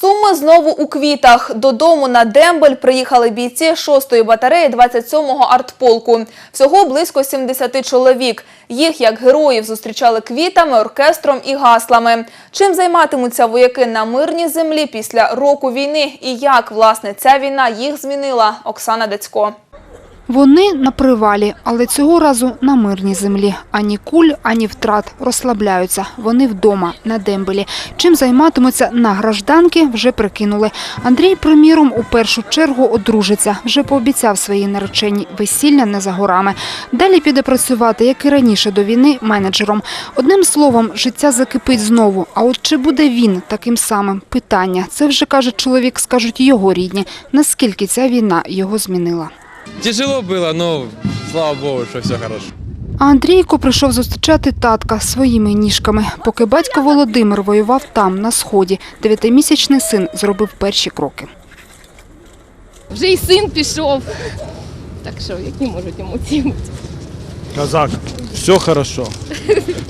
Суми знову у квітах. Додому на Дембель приїхали бійці 6-ї батареї 27-го артполку. Всього близько 70 чоловік. Їх, як героїв, зустрічали квітами, оркестром і гаслами. Чим займатимуться вояки на мирній землі після року війни і як, власне, ця війна їх змінила? Оксана Децько. Вони на привалі, але цього разу на мирній землі. Ані куль, ані втрат розслабляються. Вони вдома, на дембелі. Чим займатимуться на гражданки, вже прикинули. Андрій, приміром, у першу чергу одружиться. Вже пообіцяв своїй нареченій весілля не за горами. Далі піде працювати, як і раніше до війни, менеджером. Одним словом, життя закипить знову. А от чи буде він таким самим? Питання. Це вже, каже чоловік, скажуть його рідні. Наскільки ця війна його змінила? Тяжело было, но слава богу, что все хорошо. А Андрійко прийшов зустрічати татка своїми ніжками. Поки батько Володимир воював там, на сході, дев'ятимісячний син зробив перші кроки. Вже й син пішов. Так що, які можуть емоції бути? Казак, все хорошо.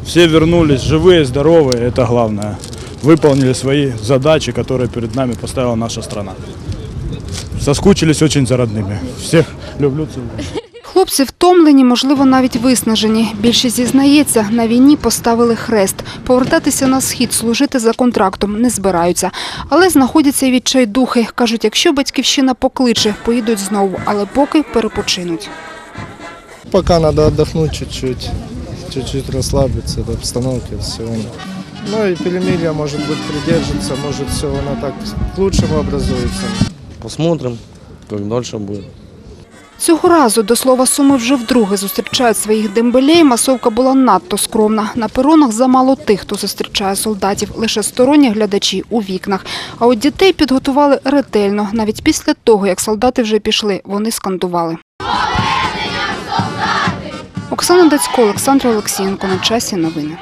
Все вернулись живые, здоровые, это главное. Выполнили свои задачи, которые перед нами поставила наша страна. Соскучились очень за родными. Всех люблю, целую. Хлопці втомлені, можливо, навіть виснажені. Більшість зізнається, на війні поставили хрест. Повертатися на схід, служити за контрактом не збираються. Але знаходяться і відчайдухи. Кажуть, якщо батьківщина покличе, поїдуть знову, але поки перепочинуть. Пока надо отдохнуть чуть-чуть, чуть-чуть расслабиться от обстановки всего. Ну и перемирие, может быть, придержится, может все оно так к лучшему образуется. Посмотрим, как дальше будет. Цього разу, до слова, суми вже вдруге зустрічають своїх дембелей. Масовка була надто скромна. На перонах замало тих, хто зустрічає солдатів, лише сторонні глядачі у вікнах. А от дітей підготували ретельно. Навіть після того, як солдати вже пішли, вони скандували. Оксана Дацько, Олександр Олексієнко. На часі новини.